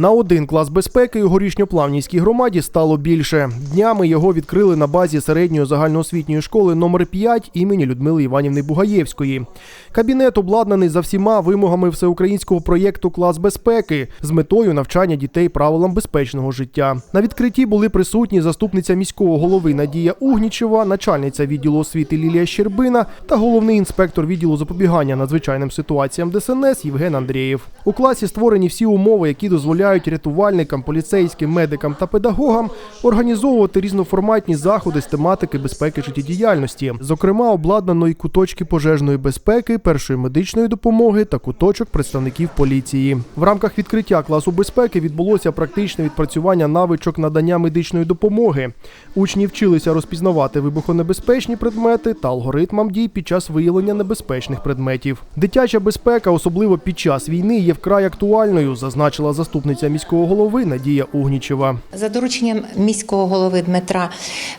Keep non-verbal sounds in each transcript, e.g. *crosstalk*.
На один клас безпеки у горішньоплавнівській громаді стало більше. Днями його відкрили на базі середньої загальноосвітньої школи номер 5 імені Людмили Іванівни Бугаєвської. Кабінет обладнаний за всіма вимогами всеукраїнського проєкту Клас безпеки з метою навчання дітей правилам безпечного життя. На відкритті були присутні заступниця міського голови Надія Угнічева, начальниця відділу освіти Лілія Щербина та головний інспектор відділу запобігання надзвичайним ситуаціям ДСНС Євген Андрієв. У класі створені всі умови, які дозволяють рятувальникам, поліцейським, медикам та педагогам організовувати різноформатні заходи з тематики безпеки життєдіяльності. Зокрема, обладнано і куточки пожежної безпеки, першої медичної допомоги та куточок представників поліції. В рамках відкриття класу безпеки відбулося практичне відпрацювання навичок надання медичної допомоги. Учні вчилися розпізнавати вибухонебезпечні предмети та алгоритмам дій під час виявлення небезпечних предметів. Дитяча безпека, особливо під час війни, є вкрай актуальною, зазначила заступниця міського голови Надія Угнічева. За дорученням міського голови Дмитра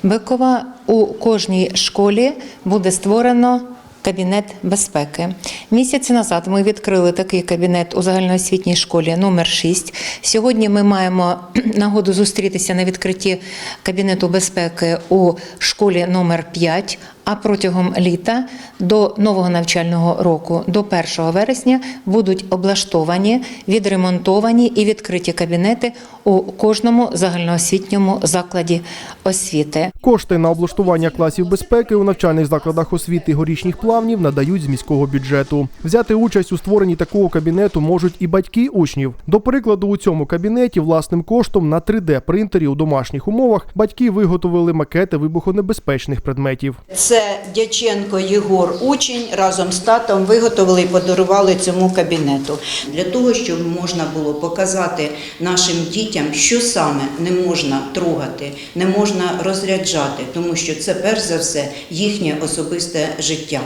Бикова у кожній школі буде створено. Кабінет безпеки місяці назад ми відкрили такий кабінет у загальноосвітній школі номер 6 Сьогодні ми маємо *clears throat* нагоду зустрітися на відкритті кабінету безпеки у школі номер 5 А протягом літа до нового навчального року, до 1 вересня, будуть облаштовані, відремонтовані і відкриті кабінети у кожному загальноосвітньому закладі освіти. Кошти на облаштування класів безпеки у навчальних закладах освіти горішніх плавнів надають з міського бюджету. Взяти участь у створенні такого кабінету можуть і батьки учнів. До прикладу, у цьому кабінеті власним коштом на 3D-принтері у домашніх умовах батьки виготовили макети вибухонебезпечних предметів. Це Дяченко Єгор учень разом з татом виготовили і подарували цьому кабінету для того, щоб можна було показати нашим дітям, що саме не можна трогати, не можна розряджати, тому що це перш за все їхнє особисте життя.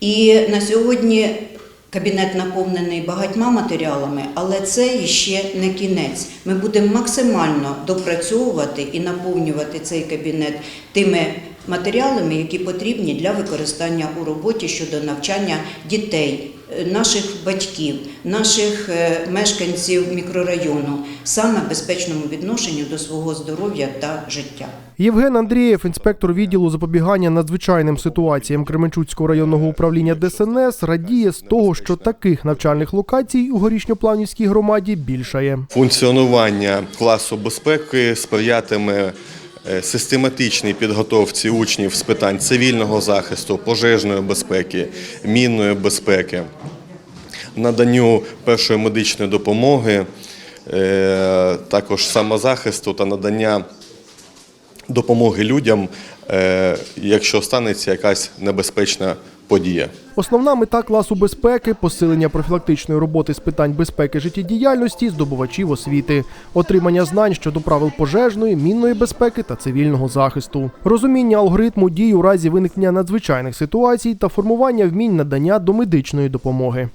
І на сьогодні Кабінет наповнений багатьма матеріалами, але це ще не кінець. Ми будемо максимально допрацьовувати і наповнювати цей кабінет тими матеріалами, які потрібні для використання у роботі щодо навчання дітей, е, наших батьків, наших е, мешканців мікрорайону, саме безпечному відношенню до свого здоров'я та життя. Євген Андрієв, інспектор відділу запобігання надзвичайним ситуаціям Кременчуцького районного управління ДСНС, радіє з того, що таких навчальних локацій у горішньоплавнівській громаді більшає. Функціонування класу безпеки сприятиме систематичній підготовці учнів з питань цивільного захисту, пожежної безпеки, мінної безпеки, наданню першої медичної допомоги, е, також самозахисту та надання допомоги людям, е, якщо станеться якась небезпечна подія. Основна мета класу безпеки посилення профілактичної роботи з питань безпеки життєдіяльності здобувачів освіти, отримання знань щодо правил пожежної, мінної безпеки та цивільного захисту, розуміння алгоритму дій у разі виникнення надзвичайних ситуацій та формування вмінь надання домедичної допомоги.